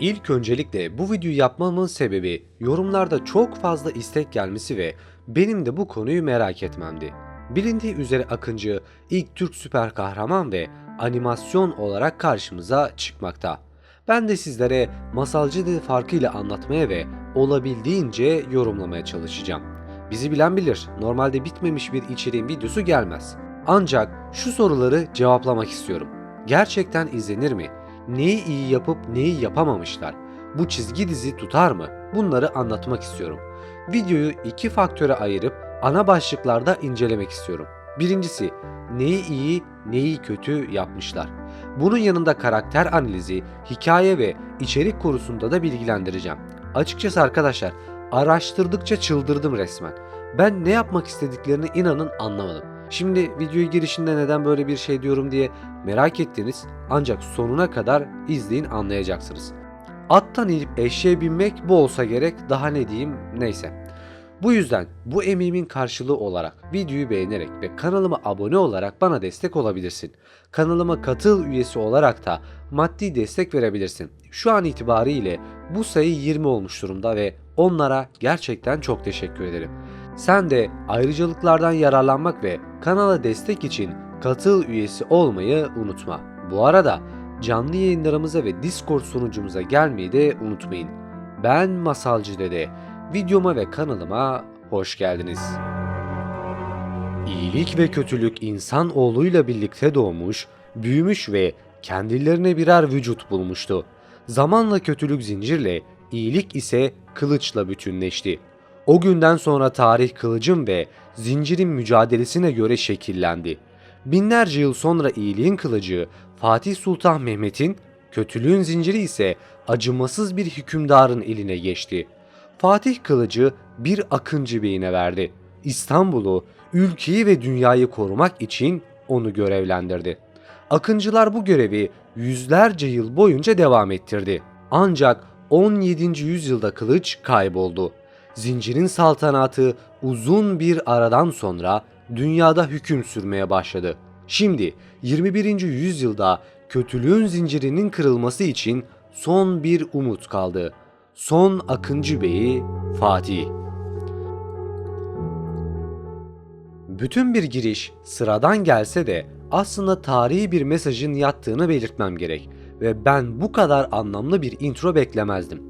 İlk öncelikle bu videoyu yapmamın sebebi yorumlarda çok fazla istek gelmesi ve benim de bu konuyu merak etmemdi. Bilindiği üzere Akıncı ilk Türk süper kahraman ve animasyon olarak karşımıza çıkmakta. Ben de sizlere masalcı dil farkıyla anlatmaya ve olabildiğince yorumlamaya çalışacağım. Bizi bilen bilir, normalde bitmemiş bir içeriğin videosu gelmez. Ancak şu soruları cevaplamak istiyorum. Gerçekten izlenir mi? Neyi iyi yapıp neyi yapamamışlar? Bu çizgi dizi tutar mı? Bunları anlatmak istiyorum. Videoyu iki faktöre ayırıp ana başlıklarda incelemek istiyorum. Birincisi, neyi iyi, neyi kötü yapmışlar. Bunun yanında karakter analizi, hikaye ve içerik konusunda da bilgilendireceğim. Açıkçası arkadaşlar, araştırdıkça çıldırdım resmen. Ben ne yapmak istediklerini inanın anlamadım. Şimdi videoyu girişinde neden böyle bir şey diyorum diye merak ettiniz ancak sonuna kadar izleyin anlayacaksınız. Attan inip eşeğe binmek bu olsa gerek daha ne diyeyim neyse. Bu yüzden bu emeğimin karşılığı olarak videoyu beğenerek ve kanalıma abone olarak bana destek olabilirsin. Kanalıma katıl üyesi olarak da maddi destek verebilirsin. Şu an itibariyle bu sayı 20 olmuş durumda ve onlara gerçekten çok teşekkür ederim. Sen de ayrıcalıklardan yararlanmak ve kanala destek için katıl üyesi olmayı unutma. Bu arada canlı yayınlarımıza ve Discord sunucumuza gelmeyi de unutmayın. Ben Masalcı Dede. Videoma ve kanalıma hoş geldiniz. İyilik ve kötülük insan oğluyla birlikte doğmuş, büyümüş ve kendilerine birer vücut bulmuştu. Zamanla kötülük zincirle, iyilik ise kılıçla bütünleşti. O günden sonra tarih kılıcın ve zincirin mücadelesine göre şekillendi. Binlerce yıl sonra iyiliğin kılıcı Fatih Sultan Mehmet'in, kötülüğün zinciri ise acımasız bir hükümdarın eline geçti. Fatih kılıcı bir akıncı beyine verdi. İstanbul'u, ülkeyi ve dünyayı korumak için onu görevlendirdi. Akıncılar bu görevi yüzlerce yıl boyunca devam ettirdi. Ancak 17. yüzyılda kılıç kayboldu. Zincirin saltanatı uzun bir aradan sonra dünyada hüküm sürmeye başladı. Şimdi 21. yüzyılda kötülüğün zincirinin kırılması için son bir umut kaldı. Son Akıncı Bey'i Fatih. Bütün bir giriş sıradan gelse de aslında tarihi bir mesajın yattığını belirtmem gerek ve ben bu kadar anlamlı bir intro beklemezdim.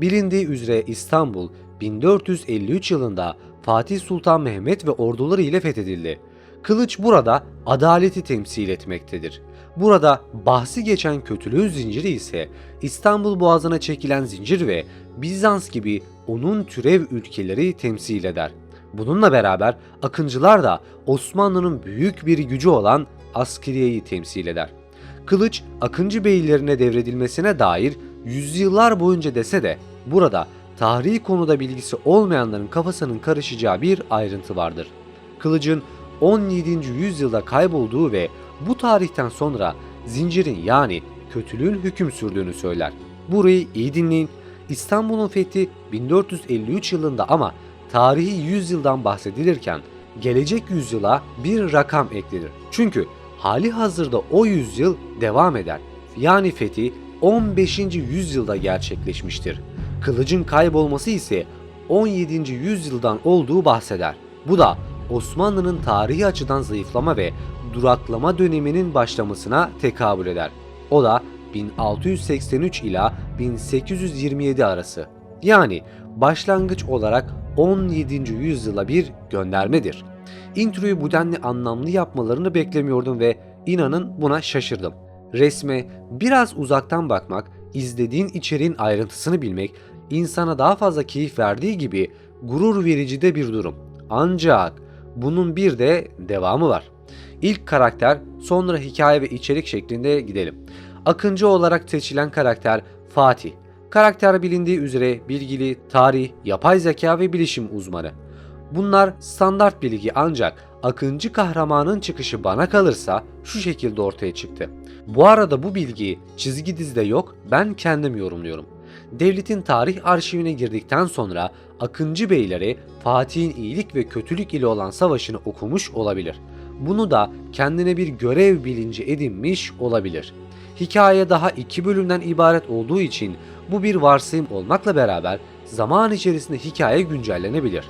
Bilindiği üzere İstanbul 1453 yılında Fatih Sultan Mehmet ve orduları ile fethedildi. Kılıç burada adaleti temsil etmektedir. Burada bahsi geçen kötülüğün zinciri ise İstanbul Boğazı'na çekilen zincir ve Bizans gibi onun türev ülkeleri temsil eder. Bununla beraber Akıncılar da Osmanlı'nın büyük bir gücü olan askeriyeyi temsil eder. Kılıç Akıncı beylerine devredilmesine dair yüzyıllar boyunca dese de burada tarihi konuda bilgisi olmayanların kafasının karışacağı bir ayrıntı vardır. Kılıcın 17. yüzyılda kaybolduğu ve bu tarihten sonra zincirin yani kötülüğün hüküm sürdüğünü söyler. Burayı iyi dinleyin. İstanbul'un fethi 1453 yılında ama tarihi yüzyıldan bahsedilirken gelecek yüzyıla bir rakam eklenir. Çünkü hali hazırda o yüzyıl devam eder. Yani fethi 15. yüzyılda gerçekleşmiştir. Kılıcın kaybolması ise 17. yüzyıldan olduğu bahseder. Bu da Osmanlı'nın tarihi açıdan zayıflama ve duraklama döneminin başlamasına tekabül eder. O da 1683 ila 1827 arası. Yani başlangıç olarak 17. yüzyıla bir göndermedir. Introyu bu denli anlamlı yapmalarını beklemiyordum ve inanın buna şaşırdım. Resme biraz uzaktan bakmak, izlediğin içeriğin ayrıntısını bilmek insana daha fazla keyif verdiği gibi gurur verici de bir durum. Ancak bunun bir de devamı var. İlk karakter, sonra hikaye ve içerik şeklinde gidelim. Akıncı olarak seçilen karakter Fatih. Karakter bilindiği üzere bilgili, tarih, yapay zeka ve bilişim uzmanı. Bunlar standart bilgi ancak Akıncı kahramanın çıkışı bana kalırsa şu şekilde ortaya çıktı. Bu arada bu bilgi çizgi dizide yok, ben kendim yorumluyorum. Devletin tarih arşivine girdikten sonra Akıncı beyleri Fatih'in iyilik ve kötülük ile olan savaşını okumuş olabilir. Bunu da kendine bir görev bilinci edinmiş olabilir. Hikaye daha iki bölümden ibaret olduğu için bu bir varsayım olmakla beraber zaman içerisinde hikaye güncellenebilir.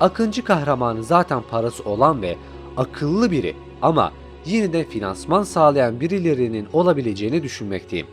Akıncı kahramanı zaten parası olan ve akıllı biri ama yine de finansman sağlayan birilerinin olabileceğini düşünmekteyim.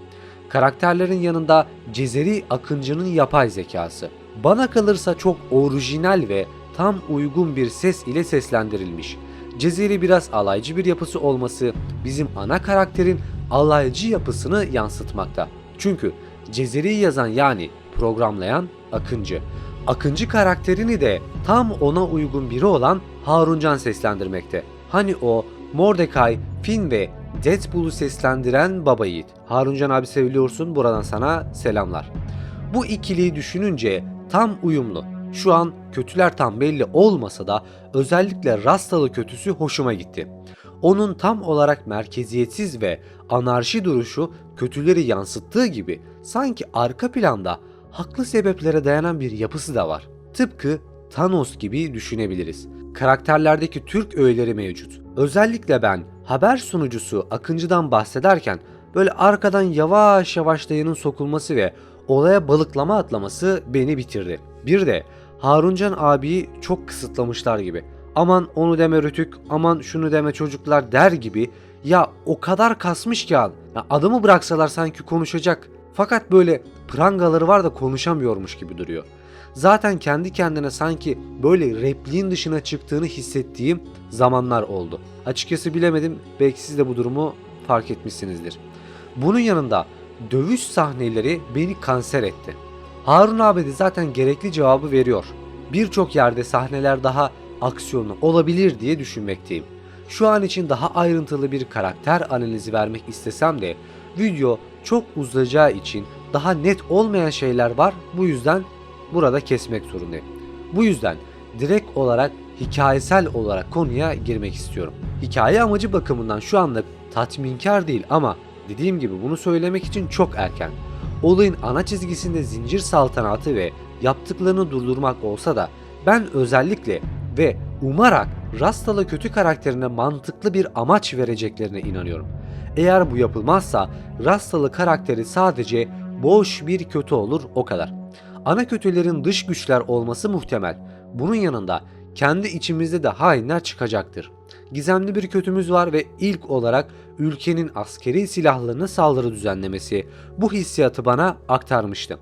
Karakterlerin yanında Cezeri Akıncı'nın yapay zekası. Bana kalırsa çok orijinal ve tam uygun bir ses ile seslendirilmiş. Cezeri biraz alaycı bir yapısı olması bizim ana karakterin alaycı yapısını yansıtmakta. Çünkü Cezeri'yi yazan yani programlayan Akıncı. Akıncı karakterini de tam ona uygun biri olan Haruncan seslendirmekte. Hani o Mordecai, Finn ve Deadpool'u seslendiren baba yiğit. Haruncan abi seviliyorsun buradan sana selamlar. Bu ikiliyi düşününce tam uyumlu. Şu an kötüler tam belli olmasa da özellikle Rastalı kötüsü hoşuma gitti. Onun tam olarak merkeziyetsiz ve anarşi duruşu kötüleri yansıttığı gibi sanki arka planda haklı sebeplere dayanan bir yapısı da var. Tıpkı Thanos gibi düşünebiliriz. Karakterlerdeki Türk öğeleri mevcut. Özellikle ben haber sunucusu Akıncı'dan bahsederken böyle arkadan yavaş yavaş dayının sokulması ve olaya balıklama atlaması beni bitirdi. Bir de Haruncan abiyi çok kısıtlamışlar gibi. Aman onu deme Rütük, aman şunu deme çocuklar der gibi ya o kadar kasmış ki al. Ya adamı bıraksalar sanki konuşacak. Fakat böyle prangaları var da konuşamıyormuş gibi duruyor. Zaten kendi kendine sanki böyle repliğin dışına çıktığını hissettiğim zamanlar oldu. Açıkçası bilemedim belki siz de bu durumu fark etmişsinizdir. Bunun yanında dövüş sahneleri beni kanser etti. Harun abi de zaten gerekli cevabı veriyor. Birçok yerde sahneler daha aksiyonlu olabilir diye düşünmekteyim. Şu an için daha ayrıntılı bir karakter analizi vermek istesem de video çok uzayacağı için daha net olmayan şeyler var. Bu yüzden burada kesmek zorundayım. Bu yüzden direkt olarak hikayesel olarak konuya girmek istiyorum. Hikaye amacı bakımından şu anlık tatminkar değil ama dediğim gibi bunu söylemek için çok erken. Olayın ana çizgisinde zincir saltanatı ve yaptıklarını durdurmak olsa da ben özellikle ve umarak Rastalı kötü karakterine mantıklı bir amaç vereceklerine inanıyorum. Eğer bu yapılmazsa Rastalı karakteri sadece boş bir kötü olur o kadar. Ana kötülerin dış güçler olması muhtemel. Bunun yanında kendi içimizde de hainler çıkacaktır. Gizemli bir kötümüz var ve ilk olarak ülkenin askeri silahlarına saldırı düzenlemesi bu hissiyatı bana aktarmıştı.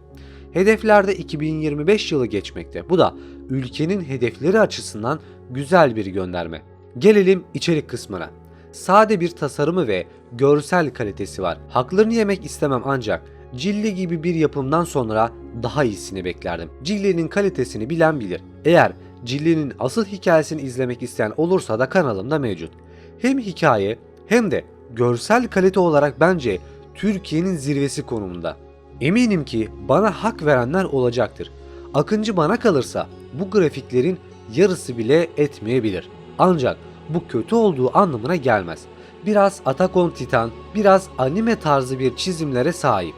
Hedeflerde 2025 yılı geçmekte. Bu da ülkenin hedefleri açısından güzel bir gönderme. Gelelim içerik kısmına. Sade bir tasarımı ve görsel kalitesi var. Haklarını yemek istemem ancak Cilli gibi bir yapımdan sonra daha iyisini beklerdim. Cilli'nin kalitesini bilen bilir. Eğer Cilli'nin asıl hikayesini izlemek isteyen olursa da kanalımda mevcut. Hem hikaye hem de görsel kalite olarak bence Türkiye'nin zirvesi konumunda. Eminim ki bana hak verenler olacaktır. Akıncı bana kalırsa bu grafiklerin yarısı bile etmeyebilir. Ancak bu kötü olduğu anlamına gelmez. Biraz Attack on Titan, biraz anime tarzı bir çizimlere sahip.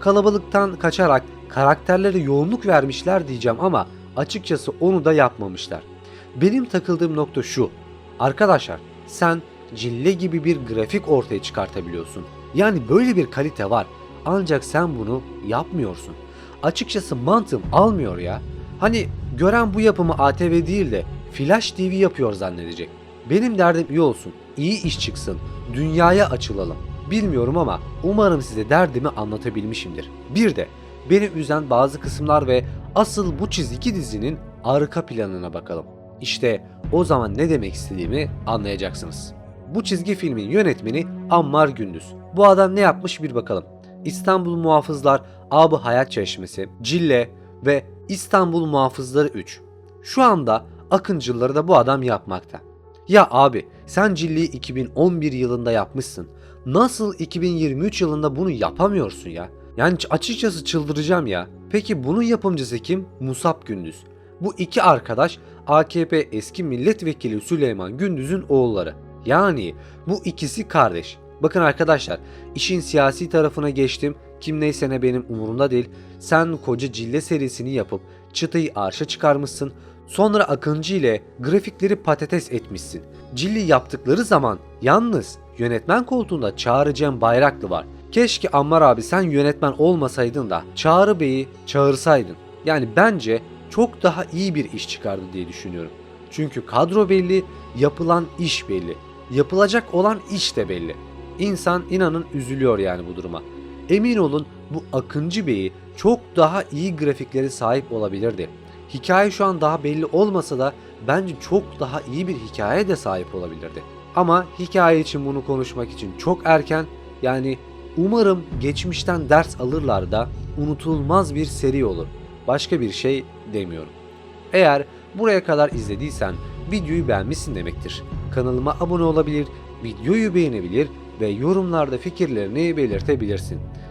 Kalabalıktan kaçarak karakterlere yoğunluk vermişler diyeceğim ama açıkçası onu da yapmamışlar. Benim takıldığım nokta şu. Arkadaşlar sen cille gibi bir grafik ortaya çıkartabiliyorsun. Yani böyle bir kalite var. Ancak sen bunu yapmıyorsun. Açıkçası mantığım almıyor ya. Hani gören bu yapımı ATV değil de Flash TV yapıyor zannedecek. Benim derdim iyi olsun, iyi iş çıksın, dünyaya açılalım. Bilmiyorum ama umarım size derdimi anlatabilmişimdir. Bir de beni üzen bazı kısımlar ve asıl bu çizgi dizinin arka planına bakalım. İşte o zaman ne demek istediğimi anlayacaksınız. Bu çizgi filmin yönetmeni Ammar Gündüz. Bu adam ne yapmış bir bakalım. İstanbul Muhafızlar, Abı Hayat Çeşmesi, Cille ve İstanbul Muhafızları 3. Şu anda Akıncıları da bu adam yapmakta. Ya abi sen Cilli'yi 2011 yılında yapmışsın. Nasıl 2023 yılında bunu yapamıyorsun ya? Yani açıkçası çıldıracağım ya. Peki bunun yapımcısı kim? Musab Gündüz. Bu iki arkadaş AKP eski milletvekili Süleyman Gündüz'ün oğulları. Yani bu ikisi kardeş. Bakın arkadaşlar işin siyasi tarafına geçtim. Kim neyse ne benim umurumda değil. Sen koca cille serisini yapıp çıtayı arşa çıkarmışsın. Sonra Akıncı ile grafikleri patates etmişsin. Cilli yaptıkları zaman yalnız yönetmen koltuğunda Çağrı Cem Bayraklı var. Keşke Ammar abi sen yönetmen olmasaydın da Çağrı Bey'i çağırsaydın. Yani bence çok daha iyi bir iş çıkardı diye düşünüyorum. Çünkü kadro belli, yapılan iş belli. Yapılacak olan iş de belli. İnsan inanın üzülüyor yani bu duruma. Emin olun bu Akıncı Bey'i çok daha iyi grafikleri sahip olabilirdi. Hikaye şu an daha belli olmasa da bence çok daha iyi bir hikaye de sahip olabilirdi. Ama hikaye için bunu konuşmak için çok erken yani umarım geçmişten ders alırlar da unutulmaz bir seri olur. Başka bir şey demiyorum. Eğer buraya kadar izlediysen videoyu beğenmişsin demektir. Kanalıma abone olabilir, videoyu beğenebilir ve yorumlarda fikirlerini belirtebilirsin.